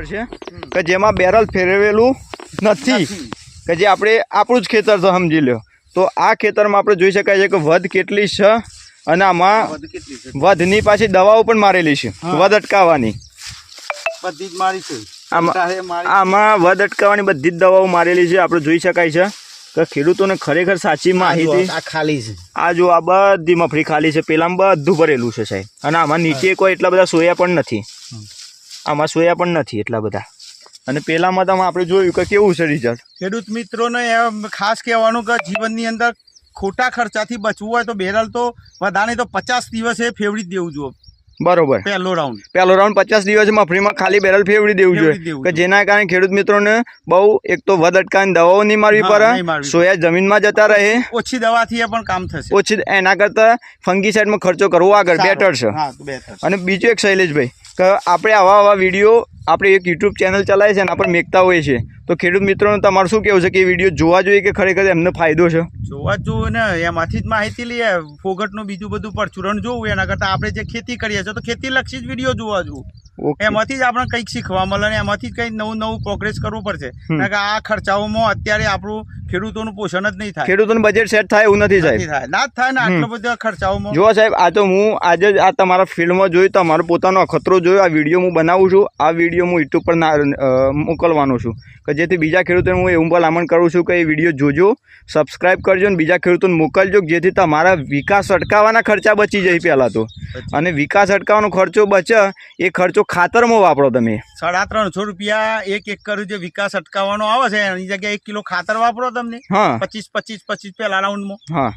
ખેતર છે કે જેમાં બેરલ ફેરવેલું નથી. કે જે આપણે આપણું જ ખેતર છે સમજી લો તો આ ખેતરમાં આપણે જોઈ શકાય છે કે વધ કેટલી છે અને આમાં વધની પાછી દવાઓ પણ મારેલી છે વધ અટકાવવાની. બધી જ મારી છે. આમાં આમાં વધ અટકાવવાની બધી જ દવાઓ મારેલી છે આપણે જોઈ શકાય છે કે ખેડૂતોને ખરેખર સાચી માહિતી આ ખાલી છે. આ જો આ બધી મફળી ખાલી છે પેલામાં બધું ભરેલું છે સાહેબ. અને આમાં નીચે કોઈ એટલા બધા સોયા પણ નથી. આમાં સોયા પણ નથી એટલા બધા. અને પેલામાં તો આપણે જોયું કે કેવું છે રિઝલ્ટ ખેડૂત મિત્રોને એમ ખાસ કહેવાનું કે જીવનની અંદર ખોટા ખર્ચાથી બચવું હોય તો બેરલ તો વધારે તો પચાસ દિવસે ફેવડી જ દેવું જોઈએ. બરોબર. પહેલો રાઉન્ડ પહેલો રાઉન્ડ પચાસ દિવસમાં મફળીમાં ખાલી બેરલ ફેવડી દેવું જોઈએ. કે જેના કારણે ખેડૂત મિત્રોને બહુ એક તો વધ અટકાની દવાઓ નહીં મારવી પડે સોયા જમીનમાં જતા રહે. ઓછી દવાથી પણ કામ થશે. ઓછી એના કરતાં ફંગીસાઇડમાં ખર્ચો કરવો આગળ. બેટર છે. અને બીજું એક શૈલેષભાઈ કે આપણે આવા આવા વીડિયો આપણે એક યુટ્યુબ ચેનલ ચલાવીએ છીએ અને આપણે મેકતા હોઈએ છીએ. તો ખેડૂત મિત્રોને તમારું શું કહેવું છે કે એ વીડિયો જોવા જોઈએ કે ખરેખર એમને ફાયદો છે? જોવા જ જોવું ને એમાંથી જ માહિતી લઈએ. ફોગટનું બીજું બધું પરચુરણ જોવું. એના કરતાં આપણે જે ખેતી કરીએ છીએ તો ખેતીલક્ષી જ વીડિયો જોવા જોવું. એમાંથી જ આપણે કંઈક શીખવા મળે ને એમાંથી જ કંઈક નવું નવું પ્રોગ્રેસ કરવું પડશે. કારણ કે આ ખર્ચાઓમાં અત્યારે આપણું ખેડૂતોનું પોષણ જ નહીં થાય. ખેડૂતોનું બજેટ સેટ થાય એવું નથી સાહેબ. થાય. ના જ થાય ને આટલો બધો ખર્ચાઓમાં. જુઓ સાહેબ આ તો હું આજે જ આ તમારા ફિલ્ડમાં જોયું તમારો પોતાનો અખતરો જોયો આ વીડિયો હું બનાવું છું આ વીડિયો હું યુટ્યુબ પર મોકલવાનો છું. કે જેથી બીજા ખેડૂતોને હું એવું ભલામણ કરું છું કે એ વીડિયો જોજો સબસ્ક્રાઈબ કરજો અને બીજા ખેડૂતોને મોકલજો જેથી તમારા વિકાસ અટકાવવાના ખર્ચા બચી જાય પહેલાં તો. અને વિકાસ અટકાવવાનો ખર્ચો બચે એ ખર્ચો ખાતરમાં વાપરો તમે. સાડા ત્રણસો રૂપિયા એક એકર જે વિકાસ અટકાવવાનો આવે છે એની જગ્યાએ એક કિલો ખાતર વાપરો તમને? હા. પચીસ પચીસ પચીસ પહેલા રાઉન્ડમાં. હા.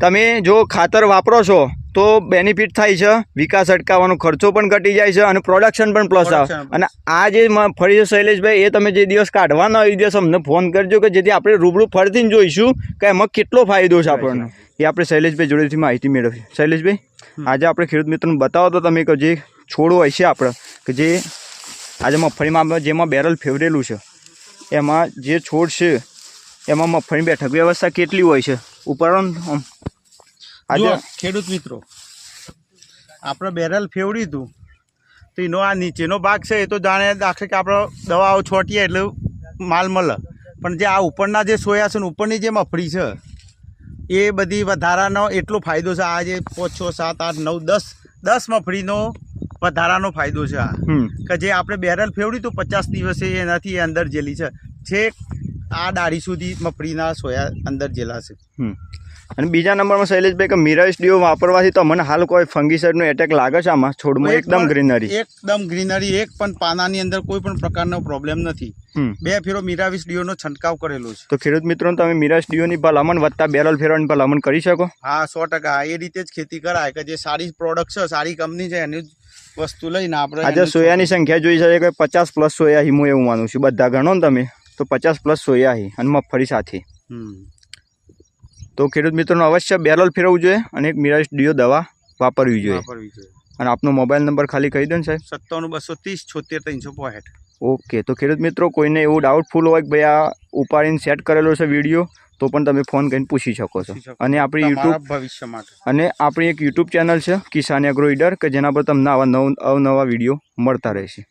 તમે જો ખાતર વાપરો છો તો બેનિફિટ થાય છે વિકાસ અટકાવવાનો ખર્ચો પણ ઘટી જાય છે અને પ્રોડક્શન પણ પ્લસ આવે. અને આ જે ફરી શૈલેષભાઈ એ તમે જે દિવસ કાઢવાના એ દિવસ અમને ફોન કરજો કે જેથી આપણે રૂબરૂ ફરીથી જોઈશું કે એમાં કેટલો ફાયદો છે આપણને. એ આપણે શૈલેષભાઈ જોડેથી માહિતી મેળવી શૈલેષભાઈ આજે આપણે ખેડૂત મિત્રોને બતાવો તો તમે કે જે છોડો હોય છે આપણે કે જે આજે મગફળીમાં જેમાં બેરલ ફેવરેલું છે એમાં જે છોડ છે એમાં મગફળી બેઠક વ્યવસ્થા કેટલી હોય છે? ઉપર આજે ખેડૂત મિત્રો આપણે બેરલ ફેવડી હતું તો એનો આ નીચેનો ભાગ છે એ તો જાણે દાખલે કે આપણે દવાઓ છોટીએ એટલે માલ મળે. પણ જે આ ઉપરના જે સોયા છે ને ઉપરની જે મફળી છે એ બધી વધારાનો એટલો ફાયદો છે. આ જે પાંચ છ સાત આઠ નવ દસ દસ મફળીનો વધારાનો ફાયદો છે આ. કે જે આપણે બેરલ ફેવડી તો પચાસ દિવસે એનાથી એ અંદર જેલી છે. છેક આ ડાળી સુધી મફળીના સોયા અંદર જેલા છે. હમ. અને બીજા નંબરમાં શૈલેષભાઈ કે મિરાઇસ ડીઓ વાપરવાથી તો મને હાલ કોઈ ફંગીસાઇડનો એટેક લાગે છે આમાં? છોડમાં એકદમ ગ્રીનરી એકદમ ગ્રીનરી એક પણ પાનાની અંદર કોઈ પણ પ્રકારનો પ્રોબ્લેમ નથી. બે ફેરો મિરાવીસ ડીઓનો છંટકાવ કરેલો છે. તો ખેડૂત મિત્રો તમે મિરાઇસ ડીઓની ભલામણ વત્તા બેરલ ફેરવાની ભલામણ કરી શકો? હા સો ટકા. એ રીતે જ ખેતી કરાય કે જે સારી પ્રોડક્ટ છે સારી કંપની છે એની વસ્તુ લઈને આપણે આજે સોયાની સંખ્યા જોઈ છે કે પચાસ પ્લસ સોયા હિમો હું એવું માનું છું. બધા ગણો ને તમે? તો પચાસ પ્લસ સોયા હી અને મગફળી સાથે હમ. તો ખેડૂત મિત્રોને અવશ્ય બેરલ ફેરવવું જોઈએ અને એક મિરાજ ડીઓ દવા વાપરવી જોઈએ. અને આપનો મોબાઈલ નંબર ખાલી કહી દો ને સાહેબ. સત્તાણું બસો ત્રીસ છોતેર ત્રણસો પોસઠ. ઓકે તો ખેડૂત મિત્રો કોઈને એવું ડાઉટફુલ હોય કે ભાઈ આ ઉપાડીને સેટ કરેલો છે વીડિયો તો પણ તમે ફોન કરીને પૂછી શકો છો. અને આપણી યુટ્યુબ ભવિષ્ય માટે. અને આપણી એક યુટ્યુબ ચેનલ છે કિસાન એગ્રો ઈડર કે જેના પર તમને આવા નવ અવનવા વીડિયો મળતા રહેશે.